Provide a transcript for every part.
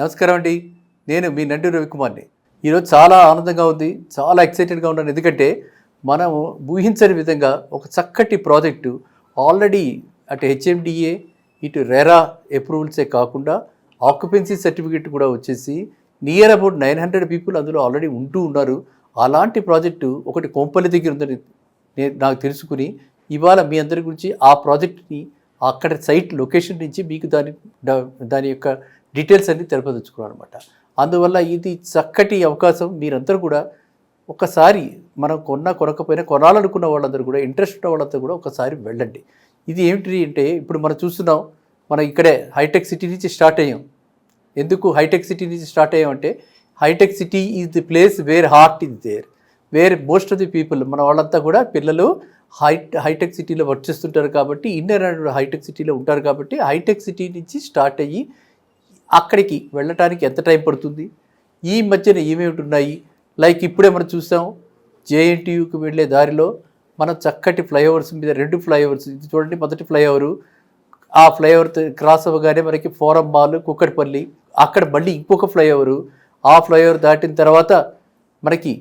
నమస్కారం అండి. నేను మీ నండి రవికుమార్ని. ఈరోజు చాలా ఆనందంగా ఉంది చాలా ఎక్సైటెడ్గా ఉన్నాను. ఎందుకంటే మనం ఊహించని విధంగా ఒక చక్కటి ప్రాజెక్టు ఆల్రెడీ అటు హెచ్ఎండిఏ ఇటు రెరా అప్రూవల్సే కాకుండా ఆక్యుపెన్సీ సర్టిఫికేట్ కూడా వచ్చేసి near about nine hundred people అందులో ఆల్రెడీ ఉంటూ ఉన్నారు. అలాంటి ప్రాజెక్టు ఒకటి కొంపల్లి దగ్గర ఉందని నేను నాకు తెలుసుకుని ఇవాళ మీ అందరి గురించి ఆ ప్రాజెక్ట్ని అక్కడ సైట్ లొకేషన్ నుంచి మీకు దాని దాని యొక్క డీటెయిల్స్ అన్ని తెరపదొచ్చుకున్నాను అనమాట అందువల్ల ఇది చక్కటి అవకాశం. మీరందరూ కూడా ఒకసారి మనం కొన్నా కొనకపోయినా కొనాలనుకున్న వాళ్ళందరూ కూడా ఇంట్రెస్ట్ ఉన్న వాళ్ళందరూ కూడా ఒకసారి వెళ్ళండి. ఇది ఏమిటి అంటే ఇప్పుడు మనం చూస్తున్నాం మనం ఇక్కడే హైటెక్ సిటీ నుంచి స్టార్ట్ అయ్యాం. ఎందుకు హైటెక్ సిటీ నుంచి స్టార్ట్ అయ్యామంటే hitech City is the place where heart is there where most of the people మన వాళ్ళంతా కూడా పిల్లలు హై హైటెక్ సిటీలో వర్క్ చేస్తుంటారు కాబట్టి ఇన్నర్ అండ్ హైటెక్ సిటీలో ఉంటారు కాబట్టి హైటెక్ సిటీ నుంచి స్టార్ట్ అయ్యి అక్కడికి వెళ్ళటానికి ఎంత టైం పడుతుంది? ఈ మధ్యన ఏమేమిటి ఉన్నాయి లైక్ ఇప్పుడే మనం చూసాం జేఎన్టీయూకి వెళ్ళే దారిలో మనం చక్కటి ఫ్లైఓవర్స్ మీద రెండు ఫ్లైఓవర్స్ ఇది చూడండి మొదటి ఫ్లైఓవరు. ఆ ఫ్లైఓవర్ క్రాస్ అవ్వగానే మనకి ఫోరం మాల్ కుక్కటిపల్లి అక్కడ మళ్ళీ ఇంకొక ఫ్లైఓవరు. ఆ ఫ్లైఓవర్ దాటిన తర్వాత మనకి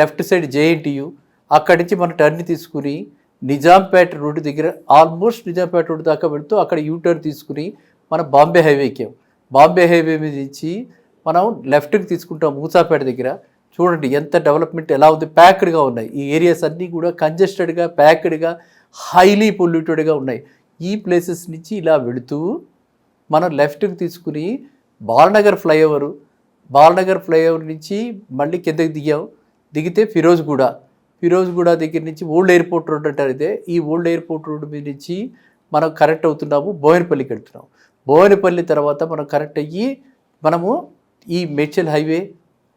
లెఫ్ట్ సైడ్ జేఎన్టీయు అక్కడి నుంచి మనం టర్న్ తీసుకుని నిజాంపేట రోడ్డు దగ్గర ఆల్మోస్ట్ నిజాంపేట రోడ్డు దాకా వెళ్తూ అక్కడ యూ టర్న్ తీసుకుని మనం బాంబే హైవే ఎక్కాం. బాంబే హైవే మీద నుంచి మనం లెఫ్ట్కి తీసుకుంటాం మూసాపేట దగ్గర. చూడండి ఎంత డెవలప్మెంట్ ఎలా ఉంది. ప్యాక్డ్గా ఉన్నాయి. ఈ ఏరియాస్ అన్నీ కూడా కంజెస్టెడ్గా ప్యాక్డ్గా హైలీ పొల్యూటెడ్గా ఉన్నాయి. ఈ ప్లేసెస్ నుంచి ఇలా వెళుతూ మనం లెఫ్ట్కి తీసుకుని బాలనగర్ ఫ్లైఓవర్ బాలనగర్ ఫ్లైఓవర్ నుంచి మళ్ళీ కిందకి దిగాం. దిగితే ఫిరోజ్గూడ. ఫిరోజ్గూడ దగ్గర నుంచి ఓల్డ్ ఎయిర్పోర్ట్ రోడ్ అంటారు ఇదే. ఈ ఓల్డ్ ఎయిర్పోర్ట్ రోడ్ మీద నుంచి మనం కరెక్ట్ అవుతున్నాము. బోయనపల్లికి వెళ్తున్నాము భువనపల్లి తర్వాత మనం కరెక్ట్ అయ్యి మనము ఈ Medchal highway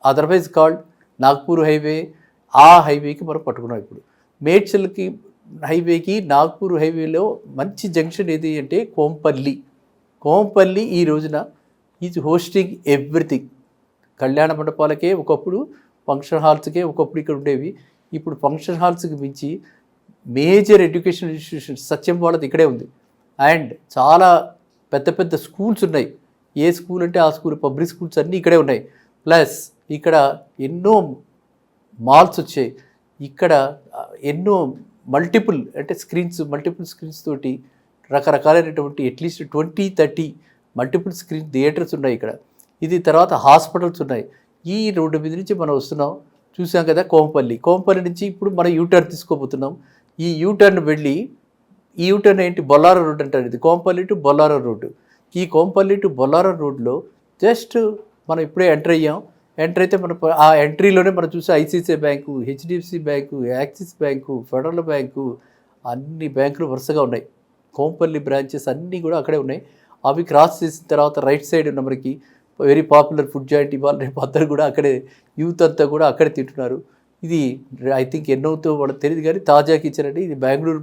otherwise called Nagpur highway ఆ హైవేకి మనం పట్టుకున్నాం ఇప్పుడు. మేడ్చల్కి హైవేకి నాగ్పూర్ హైవేలో మంచి జంక్షన్ ఏది అంటే కోంపల్లి. కోంపల్లి ఈ రోజున ఈజ్ హోస్టింగ్ ఎవ్రీథింగ్. కళ్యాణ మండపాలకే ఒకప్పుడు ఫంక్షన్ హాల్స్కే ఒకప్పుడు ఇక్కడ ఉండేవి. ఇప్పుడు ఫంక్షన్ హాల్స్కి మించి మేజర్ ఎడ్యుకేషన్ ఇన్స్టిట్యూషన్ సత్యం వాళ్ళది ఇక్కడే ఉంది. అండ్ చాలా పెద్ద పెద్ద స్కూల్స్ ఉన్నాయి. ఏ స్కూల్ అంటే ఆ స్కూల్? పబ్లిక్ స్కూల్స్ అన్నీ ఇక్కడే ఉన్నాయి. ప్లస్ ఇక్కడ ఎన్నో మాల్స్ వచ్చాయి. ఇక్కడ ఎన్నో మల్టిపుల్ అంటే స్క్రీన్స్ మల్టిపుల్ స్క్రీన్స్ తోటి రకరకాలైనటువంటి atleast twenty thirty multiple screen theatres ఉన్నాయి ఇక్కడ. ఇది తర్వాత హాస్పిటల్స్ ఉన్నాయి. ఈ రోడ్డు మీద నుంచి మనం వస్తున్నాం. చూసాం కదా కోమపల్లి. కోమపల్లి నుంచి ఇప్పుడు మనం యూటర్న్ తీసుకోబోతున్నాం. ఈ యూటర్న్ వెళ్ళి ఈ యూటర్న్ ఏంటి? బొల్లారం రోడ్ అంటారు ఇది. కోంపల్లి టు బొల్లారం రోడ్డు ఈ కోంపల్లి టు బొల్లారం రోడ్లో జస్ట్ మనం ఇప్పుడే ఎంటర్ అయ్యాం. ఎంటర్ అయితే మన ఆ ఎంట్రీలోనే మనం చూసే ICICI bank HDFC bank Axis bank Federal bank అన్ని బ్యాంకులు వరుసగా ఉన్నాయి. కోంపల్లి బ్రాంచెస్ అన్నీ కూడా అక్కడే ఉన్నాయి. అవి క్రాస్ చేసిన తర్వాత రైట్ సైడ్ ఉన్న మనకి వెరీ పాపులర్ ఫుడ్ జాయింట్ ఇవాళ రేపు అందరూ కూడా అక్కడే యూత్ అంతా కూడా అక్కడే తింటున్నారు. ఇది ఐ థింక్ ఎన్నోతో వాళ్ళకి తెలియదు కానీ తాజా కిచెన్ ఇది బెంగళూరు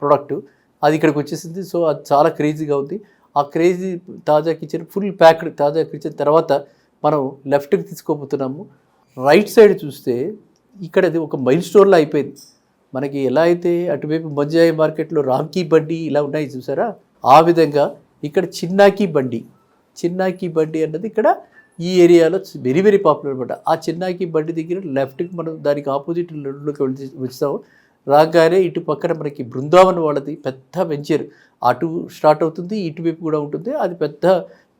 ప్రోడక్ట్ అది ఇక్కడికి వచ్చేసింది. సో అది చాలా క్రేజీగా ఉంది. ఆ crazy Taza kitchen full packed Taza kitchen తర్వాత మనం లెఫ్ట్కి తీసుకోబోతున్నాము. రైట్ సైడ్ చూస్తే ఇక్కడ అది ఒక మైల్ స్టోర్లో అయిపోయింది. మనకి ఎలా అయితే అటువైపు మంజాయి మార్కెట్లో రామ్కీ బండి ఇలా ఉన్నాయి చూసారా? ఆ విధంగా ఇక్కడ చిన్నాకి బండి. చిన్నాకి బండి అన్నది ఇక్కడ ఈ ఏరియాలో వెరీ వెరీ పాపులర్ అనమాట ఆ చిన్నాకి బండి దగ్గర లెఫ్ట్కి మనం దానికి ఆపోజిట్ రోడ్లోకి వెళ్ళి వచ్చాము రాగానే ఇటు పక్కన మనకి బృందావన్ వాళ్ళది పెద్ద వెంచర్. అటు స్టార్ట్ అవుతుంది ఇటువైపు కూడా ఉంటుంది. అది పెద్ద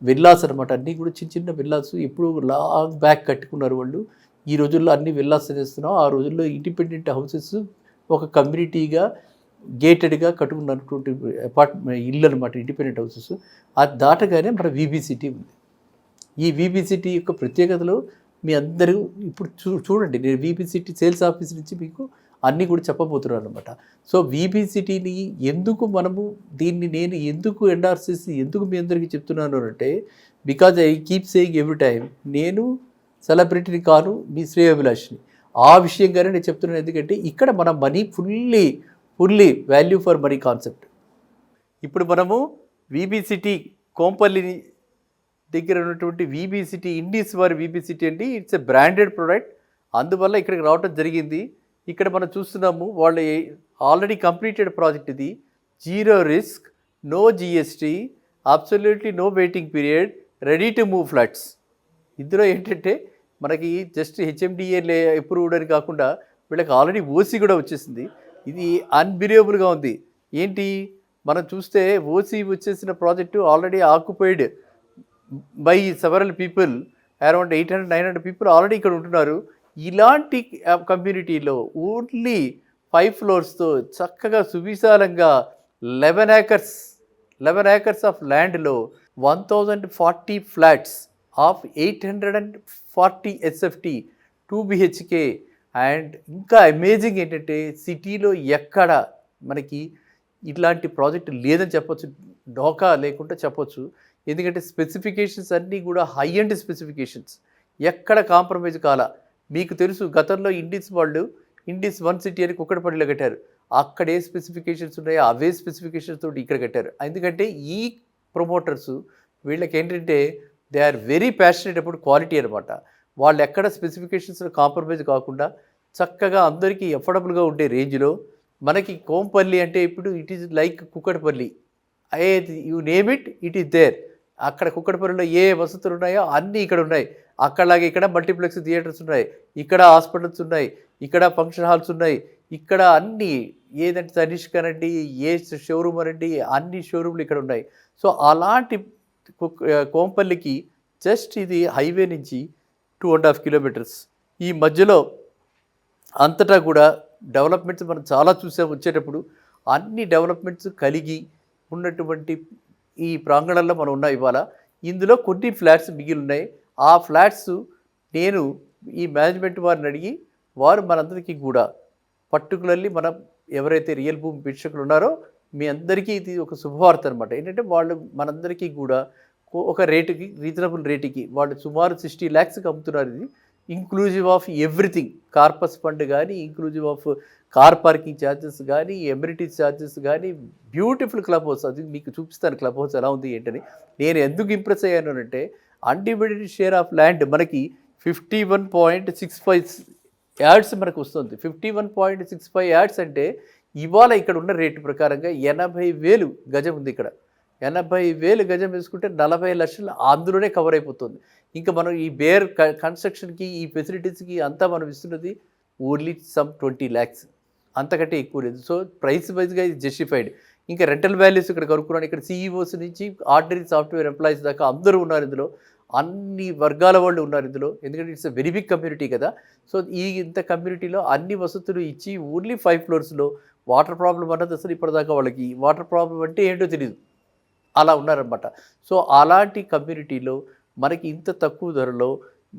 విల్లాస్ అనమాట అన్నీ కూడా చిన్న చిన్న విల్లాస్. ఎప్పుడు లాంగ్ బ్యాక్ కట్టుకున్నారు వాళ్ళు. ఈ రోజుల్లో అన్ని విల్లాస్ చేస్తున్నాం ఆ రోజుల్లో ఇండిపెండెంట్ హౌసెస్ ఒక కమ్యూనిటీగా గేటెడ్గా కట్టుకున్నటువంటి అపార్ట్మెంట్ ఇల్లు అనమాట ఇండిపెండెంట్ హౌసెస్. అది దాటగానే మన వీబీ సిటీ ఉంది. ఈ వీబీ సిటీ యొక్క ప్రత్యేకతలు మీ అందరూ ఇప్పుడు చూ చూడండి. నేను వీబీసీటీ సేల్స్ ఆఫీస్ నుంచి మీకు అన్నీ కూడా చెప్పబోతున్నాను అనమాట సో వీబీ సిటీని ఎందుకు మనము దీన్ని నేను ఎందుకు ఎండార్సీస్ ఎందుకు మీ అందరికీ చెప్తున్నాను అంటే because I keep saying every time నేను సెలబ్రిటీని కాను మీ శ్రేయోభిలాషిని. ఆ విషయంగానే నేను చెప్తున్నాను ఎందుకంటే ఇక్కడ మన money fully fully value for money concept ఇప్పుడు మనము వీబీ సిటీ కోంపల్లిని దగ్గర ఉన్నటువంటి వీబీ సిటీ ఇండీస్ వారి వీబీ సిటీ అండి. ఇట్స్ ఎ బ్రాండెడ్ ప్రోడక్ట్ అందువల్ల ఇక్కడికి రావటం జరిగింది. ఇక్కడ మనం చూస్తున్నాము వాళ్ళ ఆల్రెడీ కంప్లీటెడ్ ప్రాజెక్ట్ ఇది. Zero risk no GST absolutely no waiting period ready to move flats ఇందులో ఏంటంటే మనకి జస్ట్ హెచ్ఎండిఏ లే అప్రూవ్డ్ అని కాకుండా వీళ్ళకి ఆల్రెడీ ఓసీ కూడా వచ్చేసింది. ఇది అన్బిలీవబుల్గా ఉంది. ఏంటి? మనం చూస్తే ఓసీ వచ్చేసిన project already occupied by several people around eight hundred nine hundred people already ఇక్కడ ఉంటున్నారు. ఇలాంటి కమ్యూనిటీలో ఓన్లీ ఫైవ్ ఫ్లోర్స్తో చక్కగా సువిశాలంగా eleven acres eleven acres of ల్యాండ్లో one thousand forty flats of eight hundred and forty SFT two BHK and ఇంకా amazing ఏంటంటే సిటీలో ఎక్కడ మనకి ఇట్లాంటి ప్రాజెక్ట్ లేదని చెప్పొచ్చు డోకా లేకుండా చెప్పొచ్చు. ఎందుకంటే స్పెసిఫికేషన్స్ అన్నీ కూడా హై అండ్ స్పెసిఫికేషన్స్ ఎక్కడ కాంప్రమైజ్ కాల? మీకు తెలుసు గతంలో ఇండిస్ వాళ్ళు ఇండిస్ వన్ సిటీ అని కుక్కడపల్లిలో కట్టారు. అక్కడ ఏ స్పెసిఫికేషన్స్ ఉన్నాయో అవే స్పెసిఫికేషన్స్ తోటి ఇక్కడ కట్టారు. ఎందుకంటే ఈ ప్రమోటర్స్ వీళ్ళకి ఏంటంటే దే ఆర్ వెరీ ప్యాషనెట్ అప్పుడు క్వాలిటీ అనమాట వాళ్ళు ఎక్కడ స్పెసిఫికేషన్స్ కాంప్రమైజ్ కాకుండా చక్కగా అందరికీ ఎఫర్డబుల్గా ఉండే రేంజ్లో మనకి కోంపల్లి అంటే ఇప్పుడు it is like Kukatpally. I you name it it is there అక్కడ కుక్కడపల్లిలో ఏ వసతులు ఉన్నాయో అన్నీ ఇక్కడ ఉన్నాయి. అక్కడలాగే ఇక్కడ మల్టీప్లెక్స్ థియేటర్స్ ఉన్నాయి. ఇక్కడ హాస్పిటల్స్ ఉన్నాయి. ఇక్కడ ఫంక్షన్ హాల్స్ ఉన్నాయి. ఇక్కడ అన్నీ ఏదంటే తనిష్క్ అనండి ఏ షోరూమ్ అనండి అన్ని షోరూమ్లు ఇక్కడ ఉన్నాయి. సో అలాంటి కోంపల్లికి జస్ట్ ఇది హైవే నుంచి టూ అండ్ హాఫ్ కిలోమీటర్స్. ఈ మధ్యలో అంతటా కూడా డెవలప్మెంట్స్ మనం చాలా చూసాం వచ్చేటప్పుడు. అన్ని డెవలప్మెంట్స్ కలిగి ఉన్నటువంటి ఈ ప్రాంగణంలో మనం ఉన్నాం ఇవాళ. ఇందులో కొన్ని ఫ్లాట్స్ మిగిలి ఉన్నాయి ఆ ఫ్లాట్స్ నేను ఈ మేనేజ్మెంట్ వారిని అడిగి వారు మనందరికీ కూడా పర్టికులర్లీ మనం ఎవరైతే రియల్ భూమి వీక్షకులు ఉన్నారో మీ అందరికీ ఇది ఒక శుభవార్త అనమాట ఏంటంటే వాళ్ళు మనందరికీ కూడా ఒక రేటుకి రీజనబుల్ రేటుకి వాళ్ళు సుమారు సిక్స్టీ ల్యాక్స్కి అమ్ముతున్నారు ఇది. Inclusive of everything corpus fund కానీ inclusive of car parking charges కానీ ఎమ్యూనిటీస్ ఛార్జెస్ కానీ బ్యూటిఫుల్ క్లబ్ హౌస్ అది మీకు చూపిస్తాను క్లబ్ హౌస్ ఎలా ఉంది ఏంటని. నేను ఎందుకు ఇంప్రెస్ అయ్యాను అంటే అన్డివిడెడ్ షేర్ ఆఫ్ ల్యాండ్ మనకి fifty one point six five yards మనకు వస్తుంది. Fifty one point six five yards అంటే ఇవాళ ఇక్కడ ఉన్న రేటు ప్రకారంగా ఎనభై వేలు గజం ఉంది ఇక్కడ. ఎనభై వేలు గజం వేసుకుంటే నలభై లక్షలు అందులోనే కవర్ అయిపోతుంది. ఇంకా మనం ఈ బేర్ కన్స్ట్రక్షన్కి ఈ ఫెసిలిటీస్కి అంతా మనం ఇస్తున్నది ఓన్లీ సమ్ ట్వంటీ ల్యాక్స్. అంతకంటే ఎక్కువ లేదు. సో ప్రైస్ వైజ్గా ఇది జస్టిఫైడ్. ఇంకా రెంటల్ వాల్యూస్ ఇక్కడ కనుక్కున్నాను. ఇక్కడ సీఈఓస్ నుంచి ఆర్డినరీ సాఫ్ట్వేర్ ఎంప్లాయీస్ దాకా అందరూ ఉన్నారు ఇందులో. అన్ని వర్గాల వాళ్ళు ఉన్నారు ఇందులో. ఎందుకంటే ఇట్స్ వెరీ బిగ్ కమ్యూనిటీ కదా. సో ఈ ఇంత కమ్యూనిటీలో అన్ని వసతులు ఇచ్చి ఓన్లీ ఫైవ్ ఫ్లోర్స్లో వాటర్ ప్రాబ్లం అన్నది అసలు ఇప్పటిదాకా వాళ్ళకి వాటర్ ప్రాబ్లం అంటే ఏంటో తెలియదు అలా ఉన్నారనమాట సో అలాంటి కమ్యూనిటీలో మనకి ఇంత తక్కువ ధరలో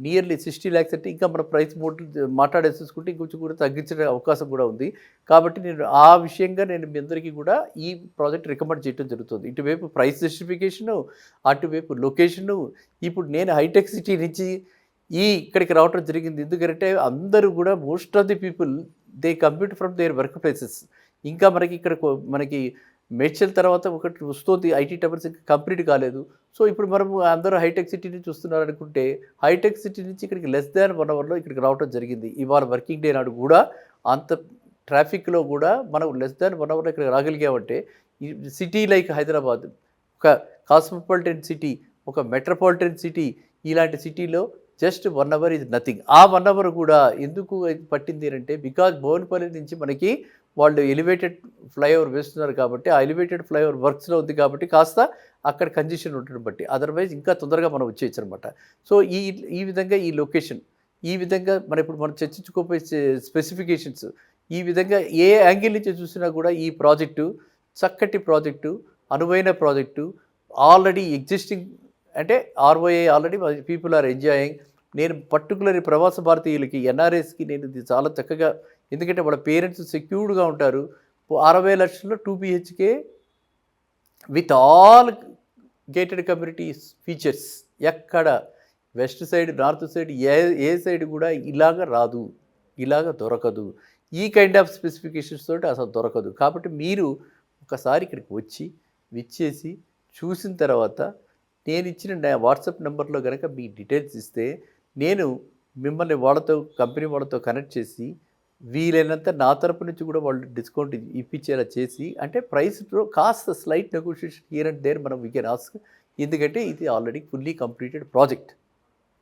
నియర్లీ సిక్స్టీ ల్యాక్స్ అంటే ఇంకా మన ప్రైస్ మోడ్ మాట్లాడేసేసుకుంటే ఇంకొంచెం కూడా తగ్గించే అవకాశం కూడా ఉంది. కాబట్టి నేను ఆ విషయంగా నేను మీ అందరికీ కూడా ఈ ప్రాజెక్ట్ రికమెండ్ చేయడం జరుగుతుంది. ఇటువైపు ప్రైస్ జస్టిఫికేషను అటువైపు లొకేషను ఇప్పుడు నేను హైటెక్ సిటీ నుంచి ఈ ఇక్కడికి రావడం జరిగింది. ఎందుకంటే అందరూ కూడా most of the people they compute from their work places. ఇంకా మనకి ఇక్కడ మనకి మేడ్చల్ తర్వాత ఒకటి వస్తుంది. ఐటీ టవర్స్ ఇంకా కంప్లీట్ కాలేదు. సో ఇప్పుడు మనం అందరూ హైటెక్ సిటీ నుంచి చూస్తున్నారు అనుకుంటే హైటెక్ సిటీ నుంచి ఇక్కడికి లెస్ దాన్ వన్ అవర్లో ఇక్కడికి రావడం జరిగింది. ఇవాళ వర్కింగ్ డే నాడు కూడా అంత ట్రాఫిక్లో కూడా మనం లెస్ దాన్ వన్ అవర్లో ఇక్కడికి రాగలిగామంటే ఈ సిటీ లైక్ హైదరాబాద్ ఒక కాస్మోపాలిటన్ సిటీ ఒక మెట్రోపాలిటన్ సిటీ ఇలాంటి సిటీలో just one hour is nothing ఆ వన్ అవర్ కూడా ఎందుకు పట్టింది అంటే బికాజ్ భువనపల్లి నుంచి మనకి వాళ్ళు ఎలివేటెడ్ ఫ్లైఓవర్ వేస్తున్నారు కాబట్టి ఆ ఎలివేటెడ్ ఫ్లైఓవర్ వర్క్స్లో ఉంది కాబట్టి కాస్త అక్కడ కంజెషన్ ఉండడం బట్టి. అదర్వైజ్ ఇంకా తొందరగా మనం వచ్చేయచ్చు అనమాట సో ఈ ఈ విధంగా ఈ లొకేషన్ ఈ విధంగా మనం ఇప్పుడు మనం చర్చించుకోపోయే స్పెసిఫికేషన్స్ ఈ విధంగా ఏ యాంగిల్ నుంచి చూసినా కూడా ఈ ప్రాజెక్టు చక్కటి ప్రాజెక్టు అనువైన ప్రాజెక్టు ఆల్రెడీ ఎగ్జిస్టింగ్ అంటే ROA already people are enjoying నేను పర్టికులర్ ప్రవాస భారతీయులకి ఎన్ఆర్ఎస్కి నేను ఇది చాలా చక్కగా ఎందుకంటే వాళ్ళ పేరెంట్స్ సెక్యూర్డ్గా ఉంటారు. అరవై లక్షల్లో two BHK with all gated communities features ఎక్కడ? వెస్ట్ సైడ్ నార్త్ సైడ్ ఏ ఏ సైడ్ కూడా ఇలాగ రాదు. ఇలాగ దొరకదు. ఈ కైండ్ ఆఫ్ స్పెసిఫికేషన్స్ తోటి అసలు దొరకదు. కాబట్టి మీరు ఒకసారి ఇక్కడికి వచ్చి విచ్చేసి చూసిన తర్వాత నేను ఇచ్చిన నా వాట్సాప్ నెంబర్లో కనుక మీ డీటెయిల్స్ ఇస్తే నేను మిమ్మల్ని వాళ్ళతో కంపెనీ వాళ్ళతో కనెక్ట్ చేసి వీలైనంత నా తరపు నుంచి కూడా వాళ్ళు డిస్కౌంట్ ఇప్పించేలా చేసి అంటే ప్రైస్లో కాస్త slight negotiation here and there మనం వీ కెన్ ఆస్క్ ఎందుకంటే ఇది ఆల్రెడీ ఫుల్లీ కంప్లీటెడ్ ప్రాజెక్ట్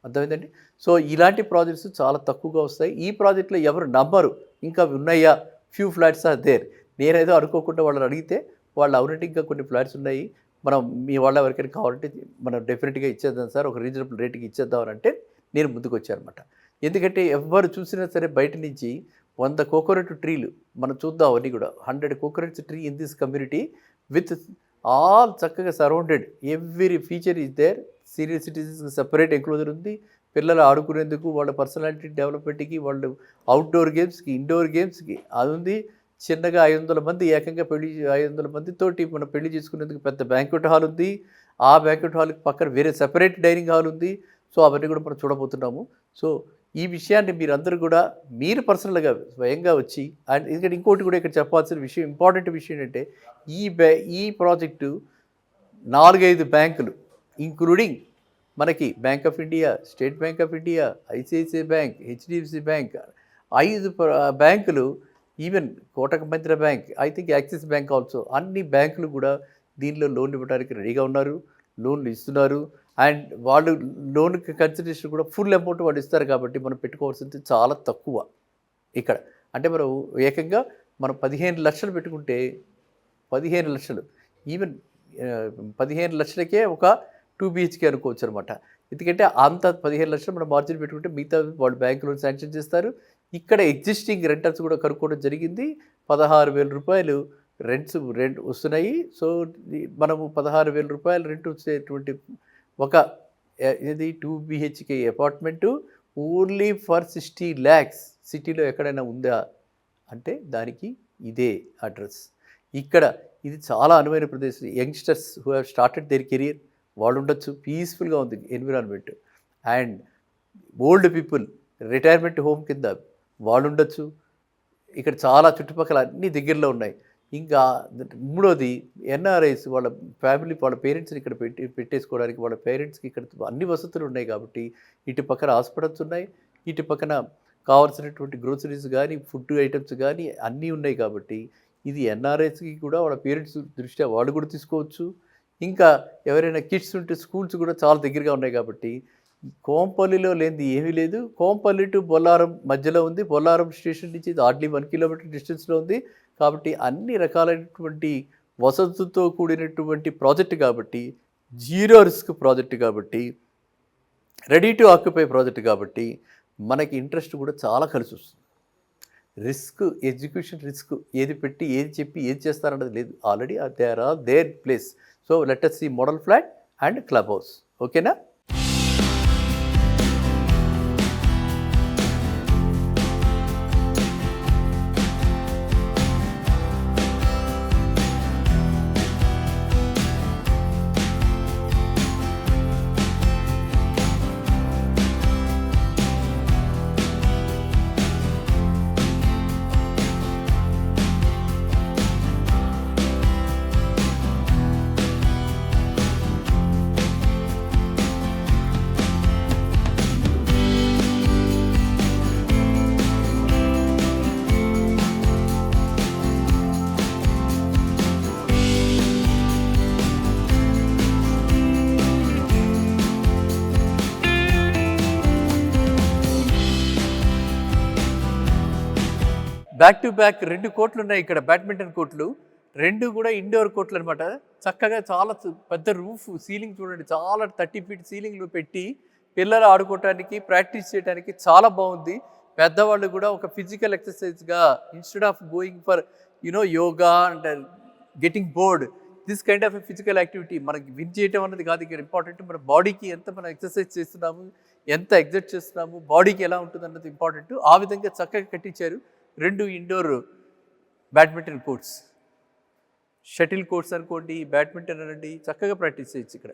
అర్థమైందండి? సో ఇలాంటి ప్రాజెక్ట్స్ చాలా తక్కువగా వస్తాయి. ఈ ప్రాజెక్ట్లో ఎవరు నమ్మరు. ఇంకా ఉన్నాయా? ఫ్యూ ఫ్లాట్స్ ఆర్ దేర్ నేనేదో అనుకోకుండా వాళ్ళని అడిగితే వాళ్ళు అవునంటే ఇంకా కొన్ని ఫ్లాట్స్ ఉన్నాయి. మనం మీ వాళ్ళ ఎవరికైనా కావాలంటే మనం డెఫినెట్గా ఇచ్చేద్దాం సార్. ఒక రీజనబుల్ రేట్కి ఇచ్చేద్దాం అంటే నేను ముందుకు వచ్చానమాట. ఎందుకంటే ఎవరు చూసినా సరే బయట నుంచి వంద కోకోనట్ ట్రీలు. మనం చూద్దాం అవన్నీ కూడా. Hundred coconuts tree in this community with all చక్కగా surrounded. Every feature is there. Senior సిటిజన్స్కి separate enclosure ఉంది. పిల్లలు ఆడుకునేందుకు వాళ్ళ పర్సనాలిటీ డెవలప్మెంట్కి వాళ్ళు అవుట్డోర్ గేమ్స్కి ఇండోర్ గేమ్స్కి అది ఉంది. చిన్నగా ఐదు వందల మంది ఏకంగా పెళ్ళి ఐదు వందల మందితోటి మనం పెళ్ళి చేసుకునేందుకు పెద్ద బ్యాంక్వెట్ హాల్ ఉంది. ఆ బ్యాంక్వెట్ హాల్కి పక్కన వేరే సెపరేట్ డైనింగ్ హాల్ ఉంది. సో అవన్నీ కూడా మనం చూడబోతున్నాము. సో ఈ విషయాన్ని మీరందరూ కూడా మీరు పర్సనల్గా స్వయంగా వచ్చి అండ్ ఎందుకంటే ఇంకోటి కూడా ఇక్కడ చెప్పాల్సిన విషయం ఇంపార్టెంట్ విషయం ఏంటంటే ఈ బ్యా ఈ ప్రాజెక్టు నాలుగైదు బ్యాంకులు ఇంక్లూడింగ్ మనకి Bank of India State Bank of India ICICI Bank HDFC Bank ఐదు బ్యాంకులు even Kotak Mahindra Bank I think Axis Bank also అన్ని బ్యాంకులు కూడా దీనిలో లోన్ ఇవ్వడానికి రెడీగా ఉన్నారు లోన్లు ఇస్తున్నారు. అండ్ వాళ్ళు లోన్కి కన్సిడరేషన్ కూడా ఫుల్ అమౌంట్ వాళ్ళు ఇస్తారు కాబట్టి మనం పెట్టుకోవాల్సింది చాలా తక్కువ ఇక్కడ. అంటే మనం ఏకంగా మనం పదిహేను లక్షలు పెట్టుకుంటే పదిహేను లక్షలు ఈవెన్ పదిహేను లక్షలకే ఒక టూ బిహెచ్కే అనుకోవచ్చు అనమాట ఎందుకంటే అంత పదిహేను లక్షలు మనం మార్జిన్ పెట్టుకుంటే మిగతా వాళ్ళు బ్యాంకులో శాంక్షన్ చేస్తారు. ఇక్కడ ఎగ్జిస్టింగ్ రెంటర్స్ కూడా కనుక్కోవడం జరిగింది. పదహారు వేల రూపాయలు రెంట్స్ రెంట్ వస్తున్నాయి. సో మనము పదహారు వేల రూపాయలు రెంట్ వచ్చేటువంటి ఒక ఇది two BHK apartment only for sixty lakhs. సిటీలో ఎక్కడైనా ఉందా? అంటే దానికి ఇదే అడ్రస్. ఇక్కడ ఇది చాలా అనువైన ప్రదేశం. Youngsters who have started their career వాళ్ళు ఉండొచ్చు. పీస్ఫుల్గా ఉంది environment. And old people retirement home కింద వాళ్ళు ఉండొచ్చు. ఇక్కడ చాలా చుట్టుపక్కల అన్ని దగ్గరలో ఉన్నాయి. ఇంకా మూడోది ఎన్ఆర్ఐస్ వాళ్ళ ఫ్యామిలీ వాళ్ళ పేరెంట్స్ని ఇక్కడ పెట్టి పెట్టేసుకోవడానికి వాళ్ళ పేరెంట్స్కి ఇక్కడ అన్ని వసతులు ఉన్నాయి కాబట్టి ఇటు పక్కన హాస్పిటల్స్ ఉన్నాయి ఇటు పక్కన కావాల్సినటువంటి గ్రోసరీస్ కానీ ఫుడ్ ఐటమ్స్ కానీ అన్నీ ఉన్నాయి కాబట్టి ఇది ఎన్ఆర్ఐస్కి కూడా వాళ్ళ పేరెంట్స్ దృష్ట్యా వాళ్ళు కూడా తీసుకోవచ్చు. ఇంకా ఎవరైనా కిడ్స్ ఉంటే స్కూల్స్ కూడా చాలా దగ్గరగా ఉన్నాయి కాబట్టి కోంపల్లిలో లేనిది ఏమీ లేదు. కోంపల్లి టు బొల్లారం మధ్యలో ఉంది. బొల్లారం స్టేషన్ నుంచి హార్డ్లీ వన్ కిలోమీటర్ డిస్టెన్స్లో ఉంది. కాబట్టి అన్ని రకాలైనటువంటి వసతులతో కూడినటువంటి ప్రాజెక్ట్ కాబట్టి జీరో రిస్క్ ప్రాజెక్ట్ కాబట్టి రెడీ టు ఆక్యుపై ప్రాజెక్ట్ కాబట్టి మనకి ఇంట్రెస్ట్ కూడా చాలా కలిసి వస్తుంది. రిస్క్ ఎగ్జిక్యూషన్ రిస్క్ ఏది పెట్టి ఏది చెప్పి ఏది చేస్తారన్నది లేదు. Already they are all there place so let us see model flat and club house ఓకేనా బ్యాక్ టు బ్యాక్ రెండు కోట్లు ఉన్నాయి ఇక్కడ బ్యాడ్మింటన్ కోట్లు. రెండు కూడా ఇండోర్ కోట్లు అనమాట చక్కగా చాలా పెద్ద రూఫ్ సీలింగ్ చూడండి. చాలా థర్టీ ఫీట్ సీలింగ్లు పెట్టి పిల్లలు ఆడుకోవటానికి ప్రాక్టీస్ చేయడానికి చాలా బాగుంది. పెద్దవాళ్ళు కూడా ఒక physical ఎక్సర్సైజ్గా instead of going for you know yoga and getting bored. This kind of physical activity మనకి విన్ చేయటం అన్నది కాదు. ఇక్కడ ఇంపార్టెంట్ మన బాడీకి ఎంత మనం ఎక్సర్సైజ్ చేస్తున్నాము ఎంత ఎగ్జర్ట్ చేస్తున్నాము బాడీకి ఎలా ఉంటుంది అన్నది ఇంపార్టెంట్. ఆ విధంగా చక్కగా కట్టించారు. రెండు indoor badminton courts shuttle courts అనుకోండి బ్యాడ్మింటన్ అనండి చక్కగా ప్రాక్టీస్ చేయొచ్చు ఇక్కడ.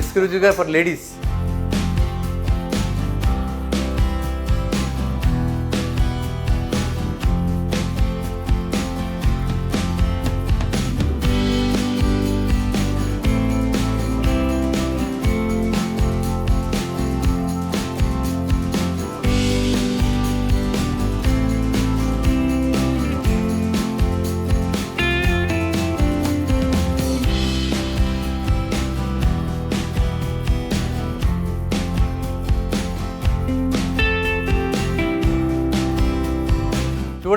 ఎక్స్క్లూజివ్గా ఫర్ లేడీస్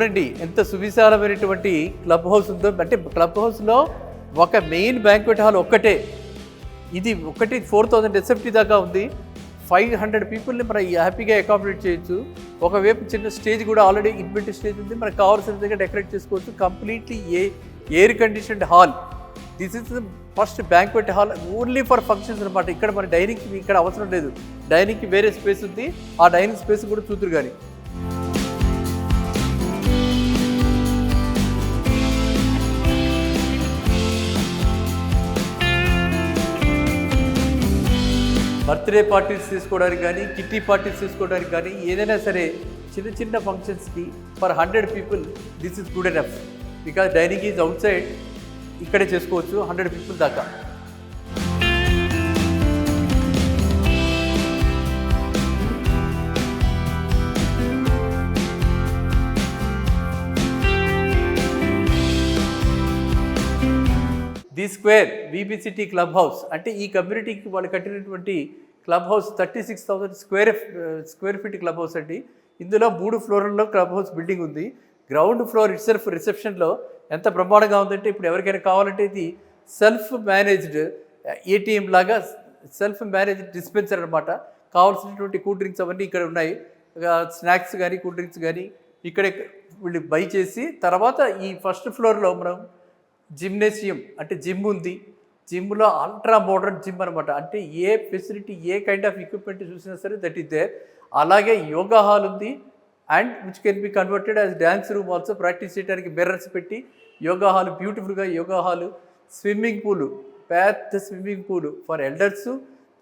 చూడండి ఎంత సువిశాలమైనటువంటి క్లబ్ హౌస్ ఉందో. అంటే క్లబ్ హౌస్లో ఒక మెయిన్ బ్యాంక్వెట్ హాల్ ఒక్కటే. ఇది ఒకటి ఫోర్ థౌజండ్ ఎస్ఎఫ్టీ దాకా ఉంది. ఫైవ్ హండ్రెడ్ పీపుల్ని మనం హ్యాపీగా అకామిడేట్ చేయొచ్చు. ఒకవైపు చిన్న స్టేజ్ కూడా ఆల్రెడీ ఇన్వెంట్ స్టేజ్ ఉంది. మనకు కావాల్సిన విధంగా డెకరేట్ చేసుకోవచ్చు. Completely a air conditioned hall. This is first banquet hall only for functions అనమాట ఇక్కడ మన డైనింగ్కి ఇక్కడ అవసరం లేదు. డైనింగ్కి వేరే స్పేస్ ఉంది. ఆ డైనింగ్ స్పేస్ కూడా చూతురు కానీ బర్త్డే పార్టీస్ తీసుకోవడానికి కానీ కిట్టి పార్టీస్ తీసుకోవడానికి కానీ ఏదైనా సరే చిన్న చిన్న ఫంక్షన్స్కి for hundred people this is good enough. Because dining is outside ఇక్కడే చేసుకోవచ్చు హండ్రెడ్ పీపుల్ దాకా. The square బీబీసిటీ club house. అంటే ఈ కమ్యూనిటీకి వాళ్ళు కట్టినటువంటి club house thirty six thousand square square feet club house అండి. ఇందులో మూడు ఫ్లోర్లలో క్లబ్ హౌస్ బిల్డింగ్ ఉంది. గ్రౌండ్ ఫ్లోర్ ఇట్ సెల్ఫ్ రిసెప్షన్లో ఎంత బ్రహ్మాండంగా ఉందంటే ఇప్పుడు ఎవరికైనా కావాలంటే ఇది సెల్ఫ్ మేనేజ్డ్ ఏటీఎం లాగా సెల్ఫ్ మేనేజ్డ్ డిస్పెన్సర్ అనమాట కావాల్సినటువంటి కూల్ డ్రింక్స్ అవన్నీ ఇక్కడ ఉన్నాయి. స్నాక్స్ కానీ కూల్ డ్రింక్స్ కానీ ఇక్కడే వీళ్ళు బై చేసి తర్వాత ఈ ఫస్ట్ ఫ్లోర్లో మనం జిమ్నేషియం అంటే జిమ్ ఉంది. జిమ్లో అల్ట్రా మోడర్న్ జిమ్ అనమాట అంటే a facility a kind of equipment చూసినా సరే దట్ ఈస్ దేర్. అలాగే యోగా హాల్ ఉంది. And which can be converted as dance room also practice చేయడానికి మిర్రర్స్ పెట్టి యోగా హాల్ బ్యూటిఫుల్గా యోగా హాల్ స్విమ్మింగ్ పూలు పెద్ద స్విమ్మింగ్ పూల్ ఫర్ ఎల్డర్స్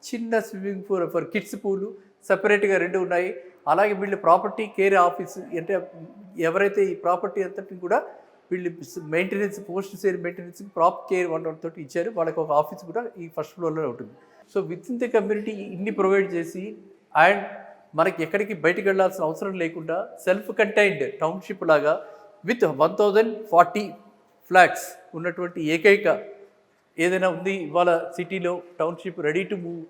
చిన్న swimming pool for kids pool సపరేట్గా రెండు ఉన్నాయి. అలాగే వీళ్ళు ప్రాపర్టీ కేర్ ఆఫీస్ అంటే ఎవరైతే ఈ ప్రాపర్టీ అంతటిని కూడా వీళ్ళు మెయింటెనెన్స్ పోస్ట్ సేర్ మెయింటెనెన్స్ ప్రాప్ కేర్ వాళ్ళ తోటి ఇచ్చారు. వాళ్ళకి ఒక ఆఫీస్ కూడా ఈ ఫస్ట్ ఫ్లోర్లో ఉంటుంది. So with in the community ఇన్ని ప్రొవైడ్ చేసి అండ్ మనకి ఎక్కడికి బయటకు వెళ్ళాల్సిన అవసరం లేకుండా సెల్ఫ్ కంటైన్డ్ టౌన్షిప్ లాగా with one thousand forty flats ఉన్నటువంటి ఏకైక ఏదైనా ఉంది ఇవాళ సిటీలో township ready to move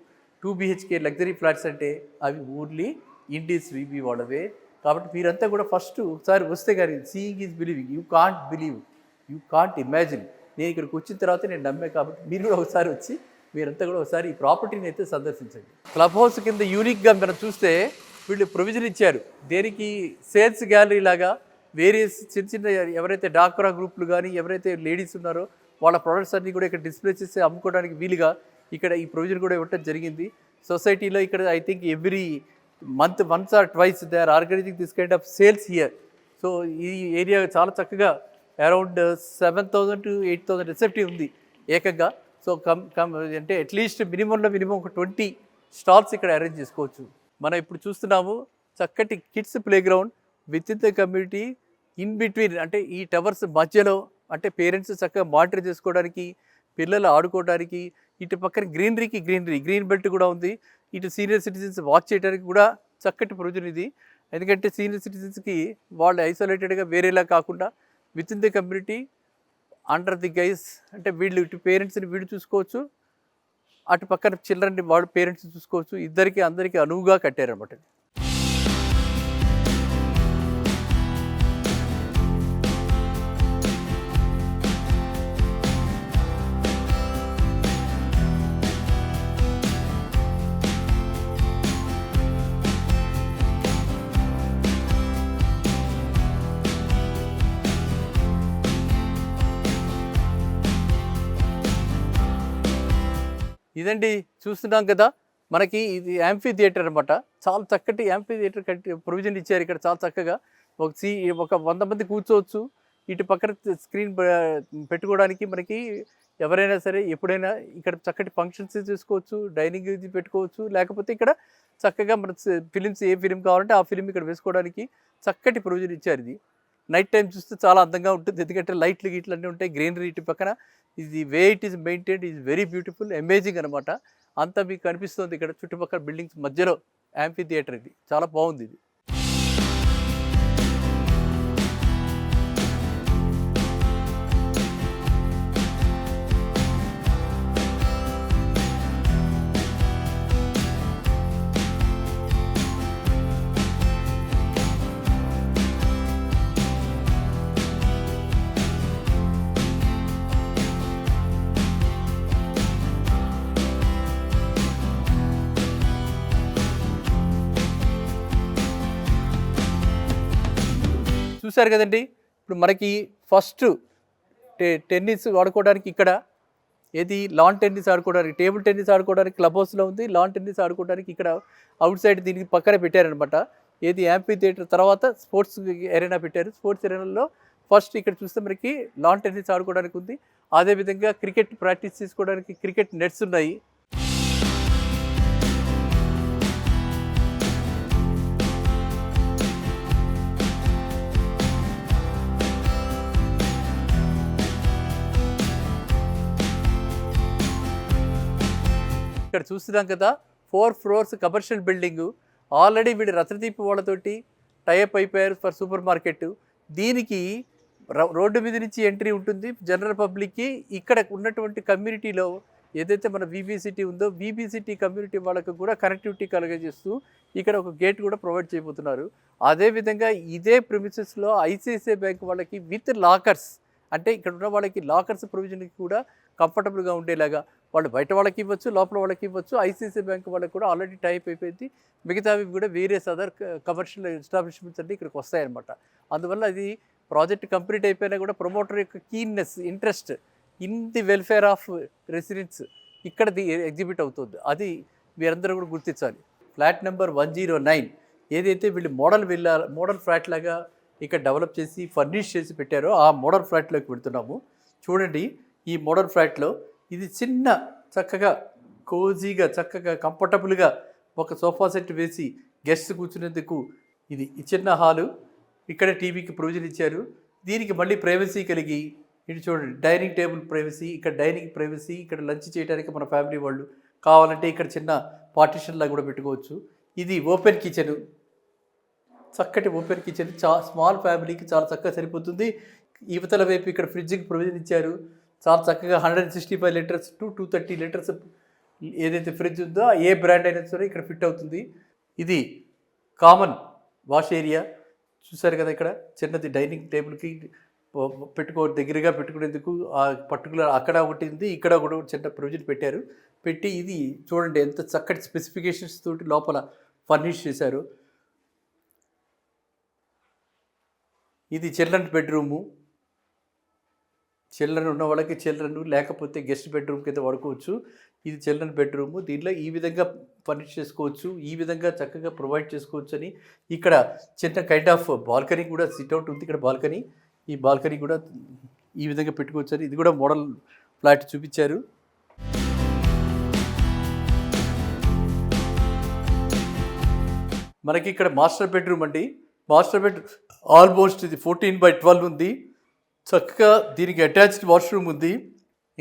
two BHK luxury flats అంటే అవి ఓన్లీ ఇండీస్ వీబీ వాళ్ళవే. కాబట్టి మీరంతా కూడా ఫస్ట్ ఒకసారి వస్తే కానీ seeing is believing you can't believe you can't imagine నేను ఇక్కడికి వచ్చిన తర్వాత నేను నమ్మే కాబట్టి మీరు కూడా ఒకసారి వచ్చి మీరంతా కూడా ఒకసారి ఈ ప్రాపర్టీని అయితే సందర్శించండి. క్లబ్ హౌస్ కింద యూనిక్గా మనం చూస్తే వీళ్ళు ప్రొవిజన్ ఇచ్చారు. దేనికి? సేల్స్ గ్యాలరీ లాగా వేరియస్ చిన్న చిన్న ఎవరైతే డాక్రా గ్రూప్లు కానీ ఎవరైతే లేడీస్ ఉన్నారో వాళ్ళ ప్రొడక్ట్స్ అన్నీ కూడా ఇక్కడ డిస్ప్లే చేసి అమ్ముకోవడానికి వీలుగా ఇక్కడ ఈ ప్రొవిజన్ కూడా ఇవ్వటం జరిగింది. సొసైటీలో ఇక్కడ I think every month once or twice they are organising this kind of sales here so ఈ ఏరియా చాలా చక్కగా around seven thousand to eight thousand receptive ఉంది ఏకంగా. సో కమ్ కమ్ అంటే అట్లీస్ట్ మినిమంలో మినిమం ఒక ట్వంటీ స్టాల్స్ ఇక్కడ arrange చేసుకోవచ్చు. మనం ఇప్పుడు చూస్తున్నాము చక్కటి kids playground within the community in between అంటే ఈ టవర్స్ మధ్యలో అంటే పేరెంట్స్ చక్కగా మానిటర్ చేసుకోవడానికి పిల్లలు ఆడుకోవడానికి ఇటు పక్కన గ్రీనరీకి గ్రీనరీ గ్రీన్ బెల్ట్ కూడా ఉంది. ఇటు సీనియర్ సిటిజన్స్ వాచ్ చేయడానికి కూడా చక్కటి ప్రొవిజన్ ఇది. ఎందుకంటే సీనియర్ సిటిజన్స్కి వాళ్ళు ఐసోలేటెడ్గా వేరేలా కాకుండా within the community under the guise అంటే వీళ్ళు ఇటు పేరెంట్స్ని వీళ్ళు చూసుకోవచ్చు. అటు పక్కన చిల్డ్రన్ని వాళ్ళు పేరెంట్స్ చూసుకోవచ్చు. ఇద్దరికి అందరికీ అనువుగా కట్టారనమాట ఇదండి చూస్తున్నాం కదా మనకి ఇది యాంఫీ థియేటర్ అనమాట చాలా చక్కటి యాంఫీ థియేటర్ కట్టి ప్రొవిజన్ ఇచ్చారు ఇక్కడ చాలా చక్కగా. ఒక సీ ఒక వంద మంది కూర్చోవచ్చు. ఇటు పక్కన స్క్రీన్ పెట్టుకోవడానికి మనకి ఎవరైనా సరే ఎప్పుడైనా ఇక్కడ చక్కటి ఫంక్షన్స్ చేసుకోవచ్చు డైనింగ్ ఇది పెట్టుకోవచ్చు. లేకపోతే ఇక్కడ చక్కగా మన ఫిలిమ్స్ ఏ ఫిలిం కావాలంటే ఆ ఫిలిం ఇక్కడ వేసుకోవడానికి చక్కటి ప్రొవిజన్ ఇచ్చారు ఇది. నైట్ టైం చూస్తే చాలా అందంగా ఉంటుంది. ఎందుకంటే లైట్లు గిట్లు అన్నీ ఉంటాయి. గ్రీనరీ ఇటు పక్కన ఇది way it is maintain is very beautiful amazing అనమాట అంతా మీకు కనిపిస్తుంది ఇక్కడ చుట్టుపక్కల బిల్డింగ్స్ మధ్యలో యాంఫీ థియేటర్ ఇది. చాలా బాగుంది ఇది. చూశారు కదండి. ఇప్పుడు మనకి ఫస్ట్ టెన్నిస్ ఆడుకోవడానికి ఇక్కడ ఏది? లాన్ టెన్నిస్ ఆడుకోవడానికి టేబుల్ టెన్నిస్ ఆడుకోవడానికి క్లబ్ హౌస్లో ఉంది. లాన్ టెన్నిస్ ఆడుకోవడానికి ఇక్కడ అవుట్ సైడ్ దీనికి పక్కన పెట్టారనమాట ఏది? యాంపీ థియేటర్ తర్వాత స్పోర్ట్స్ ఎరీనా పెట్టారు. స్పోర్ట్స్ ఎరీనాలో ఫస్ట్ ఇక్కడ చూస్తే మనకి లాన్ టెన్నిస్ ఆడుకోవడానికి ఉంది. అదేవిధంగా క్రికెట్ ప్రాక్టీస్ చేసుకోవడానికి క్రికెట్ నెట్స్ ఉన్నాయి. ఇక్కడ చూస్తున్నాం కదా four floors commercial building already వీడు రత్నదీప్ వాళ్ళతోటి టైప్ అయిపోయారు ఫర్ సూపర్ మార్కెట్ దీనికి రోడ్డు మీద నుంచి ఎంట్రీ ఉంటుంది. జనరల్ పబ్లిక్కి ఇక్కడ ఉన్నటువంటి కమ్యూనిటీలో ఏదైతే మన విబిసిటీ ఉందో విబిసిటీ కమ్యూనిటీ వాళ్ళకు కూడా కనెక్టివిటీ కలగజేస్తూ ఇక్కడ ఒక గేట్ కూడా ప్రొవైడ్ చేయబోతున్నారు. అదేవిధంగా ఇదే ప్రిమిసెస్లో ఐసిఐసిఐ బ్యాంక్ వాళ్ళకి విత్ లాకర్స్ అంటే ఇక్కడ ఉన్న వాళ్ళకి లాకర్స్ ప్రొవిజన్కి కూడా కంఫర్టబుల్గా ఉండేలాగా వాళ్ళు బయట వాళ్ళకి ఇవ్వచ్చు లోపల వాళ్ళకి ఇవ్వచ్చు. ఐసిఐసిఐ బ్యాంక్ వాళ్ళకి కూడా ఆల్రెడీ టైప్ అయిపోయింది. మిగతావి కూడా వేరియస్ అదర్ కమర్షియల్ ఎస్టాబ్లిష్మెంట్స్ అన్ని ఇక్కడికి వస్తాయన్నమాట. అందువల్ల అది ప్రాజెక్ట్ కంప్లీట్ అయిపోయినా కూడా ప్రమోటర్ యొక్క keenness interest in the welfare of residents ఇక్కడ ఎగ్జిబిట్ అవుతుంది. అది మీరందరూ కూడా గుర్తించాలి. Flat number one zero nine ఏదైతే వీళ్ళు మోడల్ విల్లా మోడల్ ఫ్లాట్ లాగా ఇక్కడ డెవలప్ చేసి ఫర్నిష్ చేసి పెట్టారో ఆ మోడల్ ఫ్లాట్లోకి వెళ్తున్నాము. చూడండి ఈ మోడర్న్ ఫ్లాట్లో ఇది చిన్న చక్కగా కోజీగా చక్కగా కంఫర్టబుల్గా ఒక సోఫా సెట్ వేసి గెస్ట్ కూర్చునేందుకు ఇది చిన్న హాలు. ఇక్కడ టీవీకి ప్రొవిజన్ ఇచ్చారు. దీనికి మళ్ళీ ప్రైవసీ కలిగి ఇటు చూడండి డైనింగ్ టేబుల్ ప్రైవసీ ఇక్కడ డైనింగ్ ప్రైవసీ ఇక్కడ లంచ్ చేయడానికి మన ఫ్యామిలీ వాళ్ళు కావాలంటే ఇక్కడ చిన్న పార్టిషన్లా కూడా పెట్టుకోవచ్చు. ఇది ఓపెన్ కిచెన్. చక్కటి ఓపెన్ కిచెన్. చా స్మాల్ ఫ్యామిలీకి చాలా చక్కగా సరిపోతుంది. యువతల వైపు ఇక్కడ ఫ్రిడ్జ్కి ప్రొవిజన్ ఇచ్చారు. చాలా చక్కగా hundred sixty five litres to two thirty litres ఏదైతే ఫ్రిడ్జ్ ఉందో ఏ బ్రాండ్ అయినా సరే ఇక్కడ ఫిట్ అవుతుంది. ఇది కామన్ వాష్ ఏరియా. చూసారు కదా ఇక్కడ? చిన్నది డైనింగ్ టేబుల్కి పెట్టుకో దగ్గరగా పెట్టుకునేందుకు ఆ పర్టికులర్ అక్కడ ఒకటి ఉంది ఇక్కడ కూడా చిన్న ప్రొవిజన్ పెట్టారు. పెట్టి ఇది చూడండి ఎంత చక్కటి స్పెసిఫికేషన్స్ తోటి లోపల ఫర్నిష్ చేశారు. ఇది చిల్డ్రన్ బెడ్రూము. చిల్డ్రన్ ఉన్న వాళ్ళకి చిల్డ్రన్ లేకపోతే గెస్ట్ బెడ్రూమ్ కింద వాడుకోవచ్చు ఇది చిల్డ్రన్ బెడ్రూము. దీనిలో ఈ విధంగా ఫర్నిష్ చేసుకోవచ్చు ఈ విధంగా చక్కగా ప్రొవైడ్ చేసుకోవచ్చు అని ఇక్కడ చిన్న కైండ్ ఆఫ్ బాల్కనీ కూడా సిట్అవుట్ ఉంది ఇక్కడ బాల్కనీ. ఈ బాల్కనీ కూడా ఈ విధంగా పెట్టుకోవచ్చు అని. ఇది కూడా మోడల్ ఫ్లాట్ చూపించారు. మనకి ఇక్కడ మాస్టర్ బెడ్రూమ్ అండి. మాస్టర్ బెడ్రూమ్ ఆల్మోస్ట్ ఇది ఫోర్టీన్ బై ట్వెల్వ్ ఉంది. చక్కగా దీనికి అటాచ్డ్ వాష్రూమ్ ఉంది.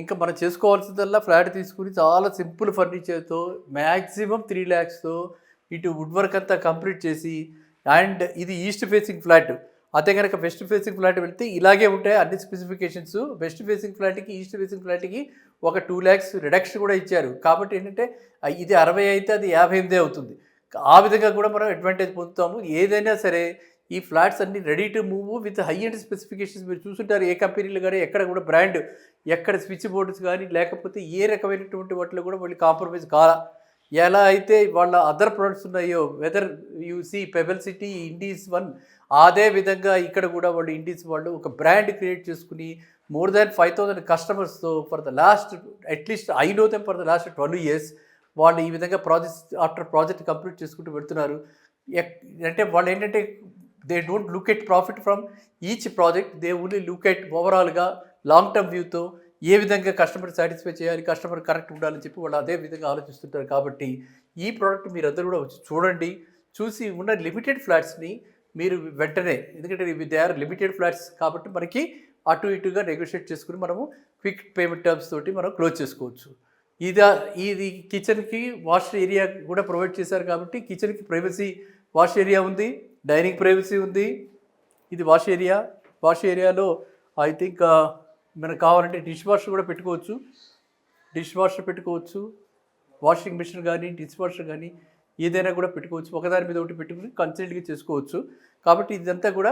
ఇంకా మనం చేసుకోవాల్సిందల్లా ఫ్లాట్ తీసుకుని చాలా సింపుల్ ఫర్నిచర్తో మ్యాక్సిమం త్రీ ల్యాక్స్తో ఇటు వుడ్ వర్క్ అంతా కంప్లీట్ చేసి అండ్ ఇది ఈస్ట్ ఫేసింగ్ ఫ్లాట్. అదే కనుక వెస్ట్ ఫేసింగ్ ఫ్లాట్ వెళ్తే ఇలాగే ఉంటాయి అన్ని స్పెసిఫికేషన్స్. వెస్ట్ ఫేసింగ్ ఫ్లాట్కి ఈస్ట్ ఫేసింగ్ ఫ్లాట్కి ఒక టూ ల్యాక్స్ రిడక్షన్ కూడా ఇచ్చారు. కాబట్టి ఏంటంటే ఇది అరవై అయితే అది యాభై ఎనిమిది అవుతుంది. ఆ విధంగా కూడా మనం అడ్వాంటేజ్ పొందుతాము. ఏదైనా సరే ఈ ఫ్లాట్స్ అన్ని ready to move with high and specifications మీరు చూసుంటారు. ఏ కంపెనీలు కానీ ఎక్కడ కూడా బ్రాండ్ ఎక్కడ స్విచ్ బోర్డ్స్ కానీ లేకపోతే ఏ రకమైనటువంటి వాటిలో కూడా వాళ్ళు కాంప్రమైజ్ కాలా. ఎలా అయితే వాళ్ళ అదర్ ప్రొడక్ట్స్ ఉన్నాయో whether you see Pebble City Indis one అదే విధంగా ఇక్కడ కూడా వాళ్ళు ఇండీస్ వాళ్ళు ఒక బ్రాండ్ క్రియేట్ చేసుకుని more than five thousand కస్టమర్స్తో for the last at least I know them for the last twelve years వాళ్ళు ఈ విధంగా ప్రాజెక్ట్ ఆఫ్టర్ ప్రాజెక్ట్ కంప్లీట్ చేసుకుంటూ పెడుతున్నారు ఎక్- అంటే వాళ్ళు ఏంటంటే they don't look at profit from each project they only look at ఓవరాల్గా లాంగ్ టర్మ్ వ్యూతో ఏ విధంగా కస్టమర్ సాటిస్ఫై చేయాలి కస్టమర్ కరెక్ట్ ఉండాలని చెప్పి వాళ్ళు అదే విధంగా ఆలోచిస్తుంటారు. కాబట్టి ఈ ప్రోడక్ట్ మీరు అందరూ కూడా వచ్చి చూడండి. చూసి ఉన్న లిమిటెడ్ ఫ్లాట్స్ని మీరు వెంటనే ఎందుకంటే ఇవి దే ఆర్ లిమిటెడ్ ఫ్లాట్స్ కాబట్టి మనకి అటు ఇటుగా నెగోషియేట్ చేసుకుని మనము క్విక్ పేమెంట్ టర్మ్స్ తోటి మనం క్లోజ్ చేసుకోవచ్చు. ఇది ఇది కిచెన్కి వాష్ ఏరియా కూడా ప్రొవైడ్ చేశారు కాబట్టి కిచెన్కి ప్రైవసీ వాష్ ఏరియా ఉంది. డైనింగ్ ప్రైవసీ ఉంది. ఇది వాష్ ఏరియా. వాష్ ఏరియాలో ఐ థింక్ మనకు కావాలంటే డిష్ వాషర్ కూడా పెట్టుకోవచ్చు. డిష్ వాషర్ పెట్టుకోవచ్చు. వాషింగ్ మిషన్ కానీ డిష్ వాషర్ కానీ ఏదైనా కూడా పెట్టుకోవచ్చు. ఒకదాని మీద ఒకటి పెట్టుకుని కన్సల్ట్గా చేసుకోవచ్చు. కాబట్టి ఇదంతా కూడా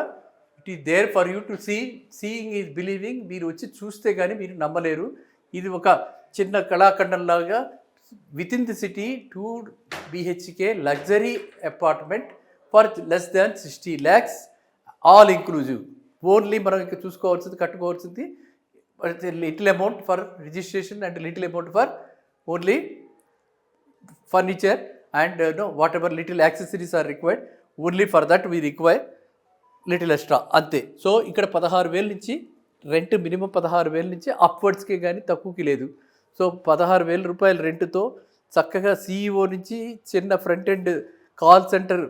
it is there for you to see. Seeing is believing. మీరు వచ్చి చూస్తే కానీ మీరు నమ్మలేరు. ఇది ఒక చిన్న కళాఖండంలాగా within the city two BHK luxury apartment for less than sixty lakhs all inclusive. Only మనం ఇక్కడ చూసుకోవాల్సింది కట్టుకోవాల్సింది little amount for registration and little amount for only furniture and no whatever little accessories are required only for that we require little extra అంతే. So ఇక్కడ పదహారు వేల నుంచి rent minimum పదహారు వేల నుంచి అప్వర్డ్స్కి కానీ తక్కువకి లేదు. సో పదహారు వేల రూపాయల రెంట్తో చక్కగా సీఈఓ నుంచి చిన్న front end call center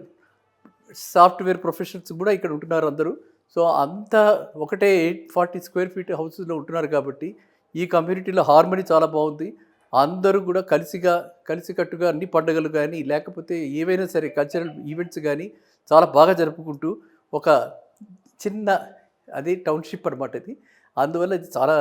software professionals కూడా ఇక్కడ ఉంటున్నారు అందరూ. సో అంత ఒకటే ఎయిట్ ఫార్టీ స్క్వేర్ ఫీట్ హౌసెస్లో ఉంటున్నారు కాబట్టి ఈ కమ్యూనిటీలో హార్మనీ చాలా బాగుంది. అందరూ కూడా కలిసిగా కలిసికట్టుగా అన్ని పండుగలు కానీ లేకపోతే ఏవైనా సరే కల్చరల్ ఈవెంట్స్ కానీ చాలా బాగా జరుపుకుంటూ ఒక చిన్న అది టౌన్షిప్ అనమాట ఇది. అందువల్ల ఇది చాలా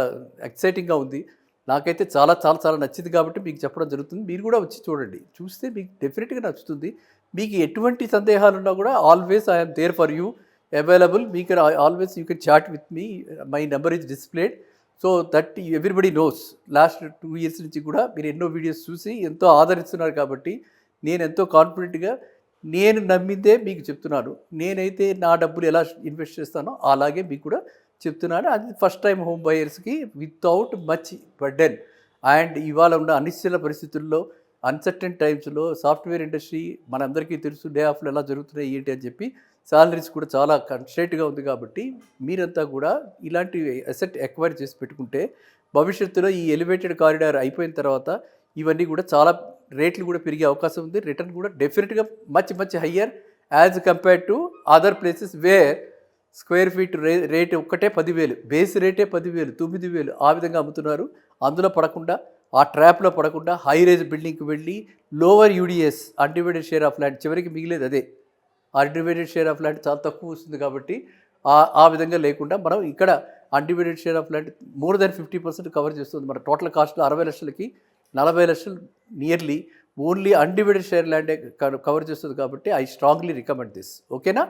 ఎక్సైటింగ్గా ఉంది. నాకైతే చాలా చాలా చాలా నచ్చింది కాబట్టి మీకు చెప్పడం జరుగుతుంది. మీరు కూడా వచ్చి చూడండి. చూస్తే మీకు డెఫినెట్గా నచ్చుతుంది. మీకు ఎటువంటి సందేహాలు ఉన్నా కూడా always I'm there for you available మీకు always you can chat with me my number is displayed so that everybody knows last two years నుంచి కూడా మీరు ఎన్నో వీడియోస్ చూసి ఎంతో ఆదరిస్తున్నారు కాబట్టి నేను ఎంతో కాన్ఫిడెంట్గా నేను నమ్మిందే మీకు చెప్తున్నాను. నేనైతే నా డబ్బులు ఎలా ఇన్వెస్ట్ చేస్తానో అలాగే మీకు కూడా చెప్తున్నాను. అది ఫస్ట్ టైం హోమ్ బయర్స్కి వితౌట్ మచ్ బర్డెన్ అండ్ ఇవాళ ఉన్న అనిశ్చల పరిస్థితుల్లో అన్సర్టన్ టైమ్స్లో సాఫ్ట్వేర్ ఇండస్ట్రీ మనందరికీ తెలుసు డే ఆఫ్లో ఎలా జరుగుతున్నాయి ఏంటి అని చెప్పి సాలరీస్ కూడా చాలా కన్స్ట్రేట్గా ఉంది కాబట్టి మీరంతా కూడా ఇలాంటి అసెట్ ఎక్వైర్ చేసి పెట్టుకుంటే భవిష్యత్తులో ఈ ఎలివేటెడ్ కారిడార్ అయిపోయిన తర్వాత ఇవన్నీ కూడా చాలా రేట్లు కూడా పెరిగే అవకాశం ఉంది. రిటర్న్ కూడా డెఫినెట్గా much much higher as compare to other places where square feet ray rate ఒక్కటే పదివేలు బేస్ రేటే పదివేలు తొమ్మిది వేలు ఆ విధంగా అమ్ముతున్నారు. అందులో పడకుండా ఆ ట్రాప్లో పడకుండా హై రేజ్ బిల్డింగ్కి వెళ్ళి lower UDS undivided share of land చివరికి మిగిలేదు అదే. అన్డివైడెడ్ షేర్ ఆఫ్ ల్యాండ్ చాలా తక్కువ వస్తుంది కాబట్టి ఆ ఆ విధంగా లేకుండా మనం ఇక్కడ undivided share of land more than fifty percent cover చేస్తుంది. మన టోటల్ కాస్ట్లో అరవై లక్షలకి నలభై లక్షలు నియర్లీ ఓన్లీ అన్డివైడెడ్ షేర్ ల్యాండే కవర్ చేస్తుంది కాబట్టి ఐ స్ట్రాంగ్లీ రికమెండ్ దిస్. ఓకేనా?